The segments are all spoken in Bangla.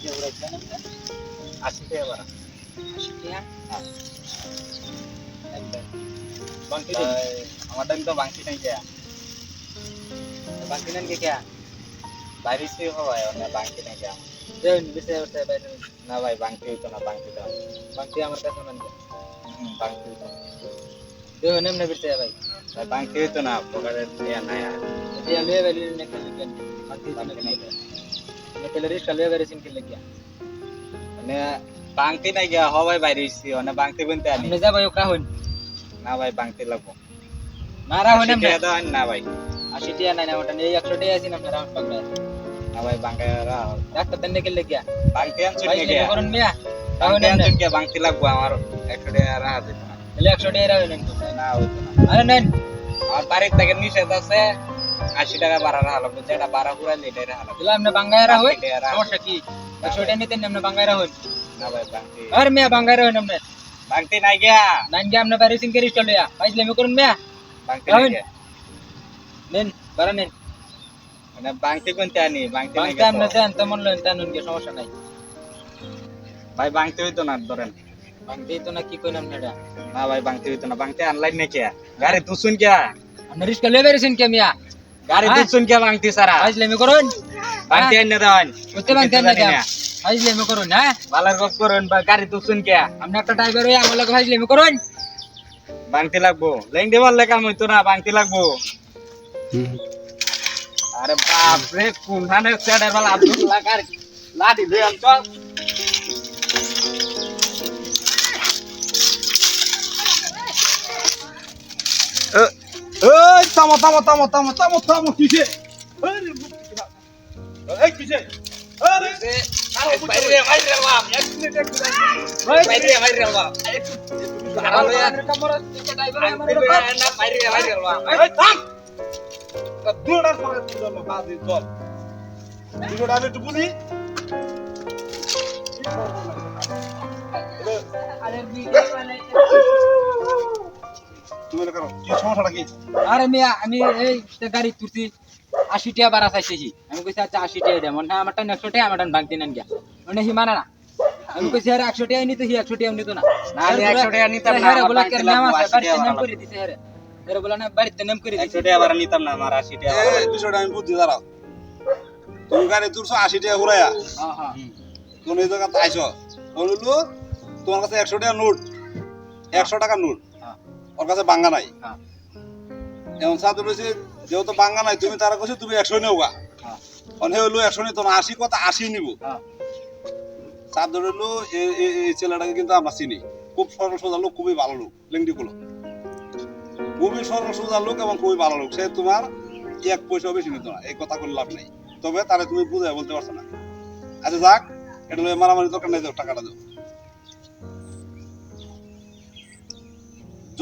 যে ওরা জানেন না আশি টাকা ভাড়া আশি টাকা একদম। বাংকি আমার টাইম তো বাংকি নাই যা বাংকি নেন কে কে? বাইরে সে হওয়া না বাংকি নাই যা যে বিষয় হচ্ছে বাইরে। না ভাই বাংকি হইতো না বাংকি তো বাংকি আমার কাছে নেন বাংকি হইতো যে নেমনে বিষয় বাংকি হইতো না পকেটের দুনিয়া নাই আর। যদি আমি বাইরে নেমনে বাংকি বাংকি নাই মানে পেলেরি সালে বাইরে সিন কিনলে গিয়া। মানে বাংতি নাই গিয়া হ ভাই বাইরে হইছি মানে বাংতি বলতে আনি। যা ভাই ওকা হইন। না ভাই বাংতি লাগবো। মারা হইন না দাও না ভাই। আশি টিয়া নাই না ওটা নিয়ে একশো টিয়া আছি না রাউন্ড পাকড়া না ভাই বাঙ্গা ডাক্তার তেনে কিনলে গিয়া। বাংতি আনছো নিয়ে গিয়া। করুন মিয়া। বাংতি আনছো গিয়া বাংতি লাগবো আমার। একশো টিয়া রাহা দিত না। একশো টিয়া রাহা হইলেন না হইতো না। আরে নেন। আমার বাড়ির নিষেধ আছে। আশি টাকা বাড়া রাখা লাগবে যেটা বাড়া রাখা লাগবে। তাহলে আপনি বাঙ্গায়রা হই? বাংতি টাকা রাখা। সমস্যা কি? একশো টাকা নিতেন আপনি বাঙ্গায়রা হই? না ভাই বাংতি আর মিয়া বাঙ্গায়রা হই আপনি? বাংতি নাই গিয়া। নাইন গে আপনি বাইরে সিং করিস চলে পাইলে আমি করুন মিয়া। বাংতি রাহুল। নাই গিয়া। নেন বারা নেন। মানে বাংতি কোনতে আনি? বাংতি নাই গিয়া দেন তেমন লেন তেমন গিয়ে সমস্যা নাই। ভাই বাংতি হইতো না ধরেন। বাংটি তো না কি আপনি এটা না ভাই বাংতি হইতো না। বাংতি আনলাই না কে গাড়ি তুসুন কে আপনি রিস্ক লে কে মিয়া? গাড়ি হ্যাঁ? তুসুন কে বাংতি সারা? আমি করুন। বাংতি আইনে। দেওয়ান বুঝতে পারছেন না পাইলে আমি করুন হ্যাঁ। বালার গপ করুন বা গাড়ি তুসুন কে? আপনি একটা ড্রাইভার হয়ে আমার পাইলে আমি করুন। বাংতি লাগবো। লেং দেবার লেখা হইতো না বাংতি লাগবো। আরে বাপ রে কোনখানে সেডার বালা আব্দুল্লাহ কার লাঠি দিয়ে চল এই থামো থামো থামো থামো থামো থামো কিসে? এই কিসে? আরে তুমি করো কি সমস্যাটা কি? আরে মিয়া আমি এই তে গাড়ি তুলছি আশি টাকা বাড়া চাইছি আমি কইছি আচ্ছা আশি টাকা দেয় মনে হয় আমারটা একশো টাকা আমার ভাঙতে নেন গিয়া। মানে হি মানে না। আমি কইছি আরে একশো টাকা নিতে হি একশো টাকা নিত না। না, আমি 100 টাকা নিতাম না, হ্যাঁ আমার কেন নাম লাগবো, আছে 80 বাড়িতে নাম ভাড়া করে দিতে হ্যাঁ এর বলে না বাড়িতে নাম করে একশো টাকা বাড়া নিতাম না আমার আশি টাকা বাড়া এই আমি বুঝতে দাঁড়াও। তুমি গাড়ি তুলছো আশি টাকা ঘুরাইয়া। হ্যাঁ হ্যাঁ। তুমি এই জায়গাতে আইছো। বলল তোমার কাছে একশো টাকা নোট। একশো টাকা নোট। ওর কাছে বাঙ্গা নাই। হ্যাঁ। এমন সাথে বলেছি যেহেতু বাঙ্গা নাই তুমি তারা কাছে তুমি একশো নেওগা হ্যাঁ। অনেক হইল একশো নিত তোমার আশি কথা আশি নিব। হ্যাঁ। সাত এই ছেলেটাকে কিন্তু আমরা চিনি। খুব সরল সোজা লোক খুবই ভালো লোক লেংটি গুলো খুবই সরল সোজা লোক এবং খুবই ভালো লোক। সে তোমার এক পয়সাও বেশি নিত না এই কথা করে লাভ নেই। তবে তারা তুমি বুঝাই বলতে পারছ না। আচ্ছা যাক এটা মারামারি দরকার নাই টাকাটা দাও।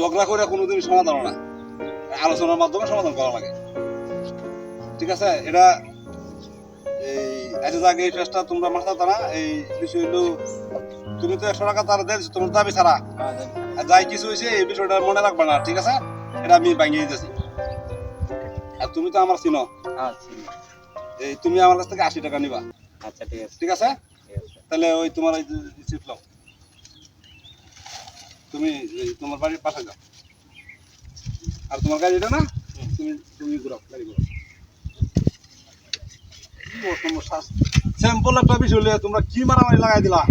ঝগড়া করে কোনোদিন সমাধান না। আলোচনার মাধ্যমে সমাধান করা লাগে। ঠিক আছে? এটা এই আচ্ছা যাক এই ফেসটা তোমরা মাথা তারা এই বিষয় হলো তুমি তো একশো টাকা তারা দিয়েছ তোমার দাবি ছাড়া। যাই কিছু হয়েছে এই বিষয়টা মনে রাখবা না ঠিক আছে? এটা আমি ভাঙিয়ে দিতেছি। আর তুমি তো আমার চিনো। হ্যাঁ, এই তুমি আমার কাছ থেকে আশি টাকা নিবা। আচ্ছা ঠিক আছে। ঠিক আছে? তাহলে ওই তোমার রিসিপ্ট নাও। তুমি তোমার বাড়ির পাশে যাও। আর তোমার গাড়ি এটা না? তুমি তুমি ঘুরাও গাড়ি ঘুরাও। স্যাম্পল একটা বিষয় তোমরা কি মারামারি লাগাই দিলা?